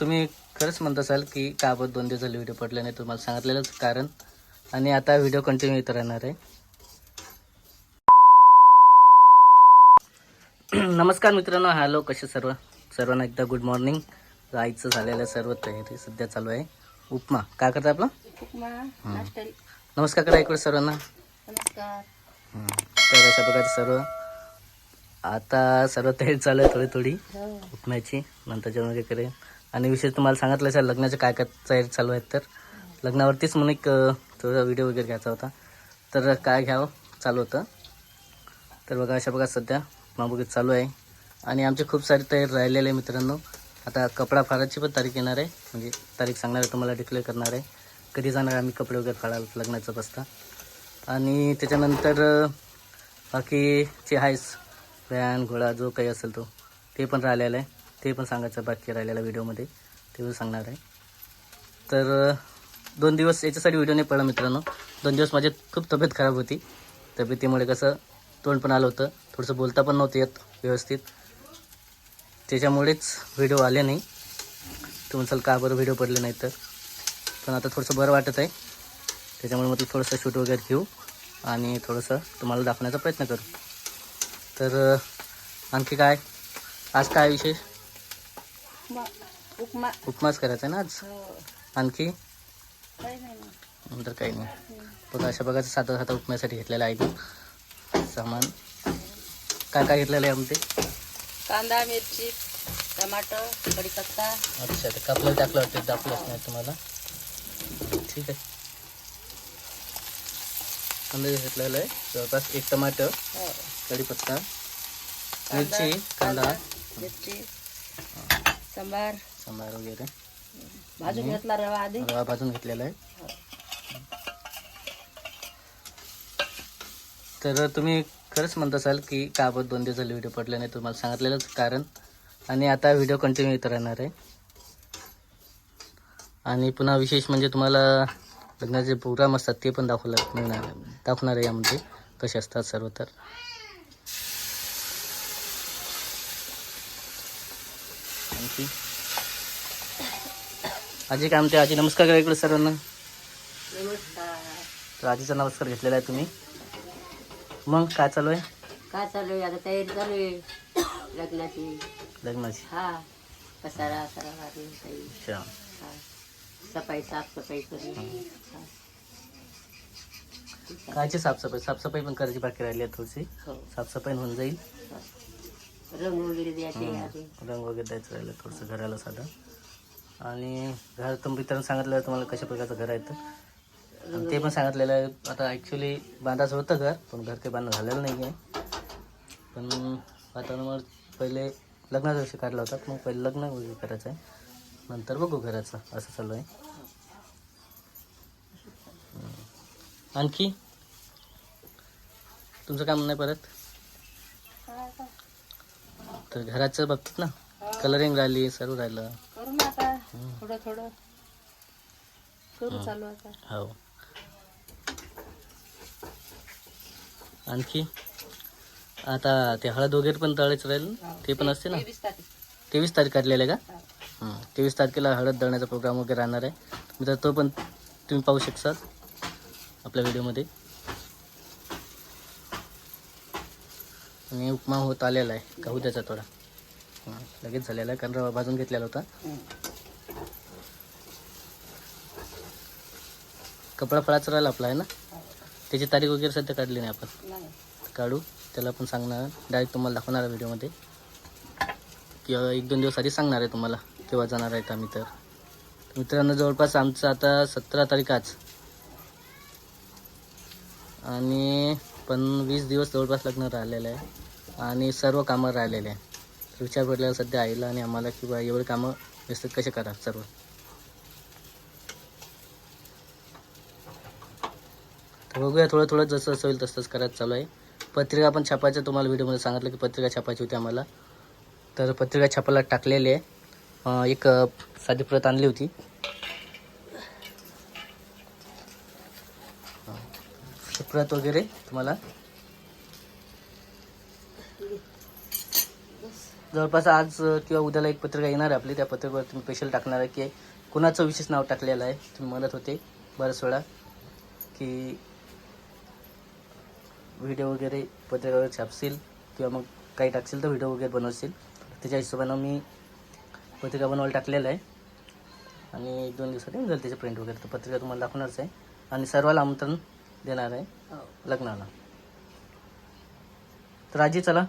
तुम्ही खरंच म्हणत असाल की का आपण दोन दिवस झाले व्हिडिओ पडले नाही तुम्हाला सांगितलेलंच कारण. आणि आता व्हिडिओ कंटिन्यू येत राहणार आहे. नमस्कार मित्रांनो हॅलो कसे सर्व? सर्वांना एकदा गुड मॉर्निंग आईचं झालेलं सर्व तयारी सध्या चालू आहे. उपमा काय करता आपलं? उपमा नमस्कार करा इकडे सर्वांना. नमस्कार. तर अशा प्रकारचं सर्व. आता सर्व तयारी चालू आहे थोडी थोडी. हो. उपम्याची नंतर जेवण वगैरे आणि विशेष तुम्हाला सांगितलं असेल लग्नाचे काय काय तयारी चालू आहेत तर. लग्नावरतीच म्हणून एक थोडा व्हिडिओ वगैरे घ्यायचा होता. तर काय घ्यावं? चालू होतं. तर बघा अशा बघा सध्या माबुगीत चालू आहे. आणि आमचे खूप सारे तयारी राहिलेले आहे मित्रांनो. आता कपडा फाराची पण तारीख येणार आहे. म्हणजे तारीख सांगणार आहे तुम्हाला डिक्लेअर करणार आहे. कधी जाणार आम्ही कपडे वगैरे फाडायला लग्नाचं बसता आणि त्याच्यानंतर बाकीचे बाकी जे आहेच व्यायाम घोडा जो काही असेल तो ते पण राहिलेला आहे. ते पण सांगायचं बाकी राहिलेल्या व्हिडिओमध्ये. ते पण सांगणार आहे. तर दोन दिवस याच्यासाठी व्हिडिओ नाही पडला मित्रांनो. दोन दिवस माझी खूप तब्येत खराब होती. तब्येतीमुळे कसं तोंड पण आलं होतं. थोडंसं बोलता पण नव्हतं येत व्यवस्थित. त्याच्यामुळेच व्हिडिओ आले नाही. तुमचं का बरं व्हिडिओ पडले नाही तर. पण आता थोडंसं बरं वाटत आहे. त्याच्यामुळे म्हटलं थोडंसं शूट वगैरे घेऊ आणि थोडंसं तुम्हाला दाखवण्याचा प्रयत्न करू. तर आणखी काय? आज काय विशेष? उपमा उपमा. उपमाच करायचा आहे ना आज? हो. आणखी? नंतर काही नाही. बघा अशा प्रकारचं साधा साधा उपम्यासाठी घेतलेलं आहे ते सामान. काय काय घेतलेलं आहे आमचे कांदा मिरची टमाटर कढीपत्ता. अच्छा ते कापलं टाकलं वाटतं दाखवलंच नाही तुम्हाला? ठीक आहे. कांदा घेतलेलं आहे. जवळपास एक टमाटर हो. कढीपत्ता मिरची कांदा. मिरची. सांबार. सांबार वगैरे. भाजून घेतला रवा आधी. रवा भाजून घेतलेला आहे. तर तुम्ही खरंच म्हणत असाल की का आपण दोन दिवस झाले व्हिडिओ पडले नाही तुम्हाला सांगितलेलंच कारण. आणि आता व्हिडिओ कंटिन्यू येत राहणार आहे. आणि पुन्हा विशेष म्हणजे तुम्हाला लग्नाचे प्रोग्राम असतात ते पण दाखवलं मिळणार दाखवणार आहे यामध्ये कसे असतात सर्व तर. आणखी आजी काय म्हणते आजी? नमस्कार करा इकडे सर्वांना. नमस्कार. तर आजीचा नमस्कार घेतलेला आहे तुम्ही. मग काय चालू आहे? काय चालू आहे? आता तयारी चालू आहे. लग्नाची. लग्नाची. हा. पसारा सरा काही. अच्छा. हा. सफाई साफसफाई करू हा. कायची साफसफाई? साफसफाई पण करायची बाकी राहिली आहे थोडीशी. हो. साफसफाई होऊन जाईल. हा. रंग वगैरे द्यायचे आधी रंग वगैरे द्यायचं राहिलं थोडंसं घराला साधं. आणि घर तर मित्रांनो सांगितलं आहे तुम्हाला कशा प्रकारचं घर आहे तर. आणि ते पण सांगितलेलं आहे. आता ॲक्च्युली बांधायचं होतं घर पण घर काही बांधणं झालेलं नाही आहे. पण वातावरणामुळे पहिले लग्नाचा दिवशी काढला होता मग पहिले लग्न वगैरे करायचं आहे. नंतर बघू घराचं असं चालू आहे. हम्म. आणखी? तुमचं म्हणणं आहे परत? आता? तर घराचं बाबतीत ना. कलरिंग राहिली सर्व राहिलं. करू ना आता. थोडं थोडं. करू चालू आता. हो. आणखी? आता ते हळद वगैरे पण तळायचं राहील ना? ते पण असते ना? तेवीस तारीख. काढलेलं आहे हा. का? हं. तेवीस तारखेला हळद दळण्याचा प्रोग्राम वगैरे राहणार आहे. मित्र तो पण तुम्ही पाहू शकता आपल्या व्हिडिओमध्ये आणि उपमा होत आलेला आहे का उद्याचा थोडा. हं. लगेच झालेला आहे कारण रवा भाजून घेतलेला होता. कपडा फळाचा राहिला आपला आहे ना? त्याची तारीख वगैरे सध्या काढली नाही आपण. काढू त्याला पण सांगणार डायरेक्ट तुम्हाला दाखवणार आहे व्हिडिओमध्ये. किंवा एक दोन दिवस आधी सांगणार आहे तुम्हाला केव्हा जाणार आहेत आम्ही तर. मित्रांनो जवळपास आमचं आता सतरा तारीख आज. आणि पण वीस दिवस जवळपास लग्न राहिलेलं आहे आणि सर्व कामं राहिलेले आहे तर विचार पडलेला सध्या आईला आणि आम्हाला की बा एवढे कामं व्यवस्थित कसे करा सर्व? तर बघूया थोडं थोडं जसं असं होईल तसंच करायचं चालू आहे. पत्रिका पण छापायचं तुम्हाला व्हिडिओमध्ये सांगितलं की पत्रिका छापायची होती आम्हाला. तर पत्रिका छापायला टाकलेली आहे. एक साधी प्रत आणली होती अं, ती प्रत वगैरे तुम्हाला? जवळपास आज किंवा उद्याला एक पत्रिका येणार आहे आपली. त्या पत्रिकेवर तुम्ही स्पेशल टाकणार आहे की कुणाचं विशेष नाव टाकलेलं आहे? तुम्ही म्हणत होते बऱ्याच वेळा की व्हिडिओ वगैरे पत्रिकावर छापशील किंवा मग काही टाकशील तर व्हिडिओ वगैरे बनवशील. त्याच्या हिशोबानं मी पत्रिका बनवायला टाकलेलं आहे. आणि एक दोन दिवसात येऊन जाईल त्याचे प्रिंट वगैरे. तर पत्रिका तुम्हाला दाखवणारच आहे. आणि सर्वाला आमंत्रण देणार आहे हो. लग्नाला. तर आजी चला.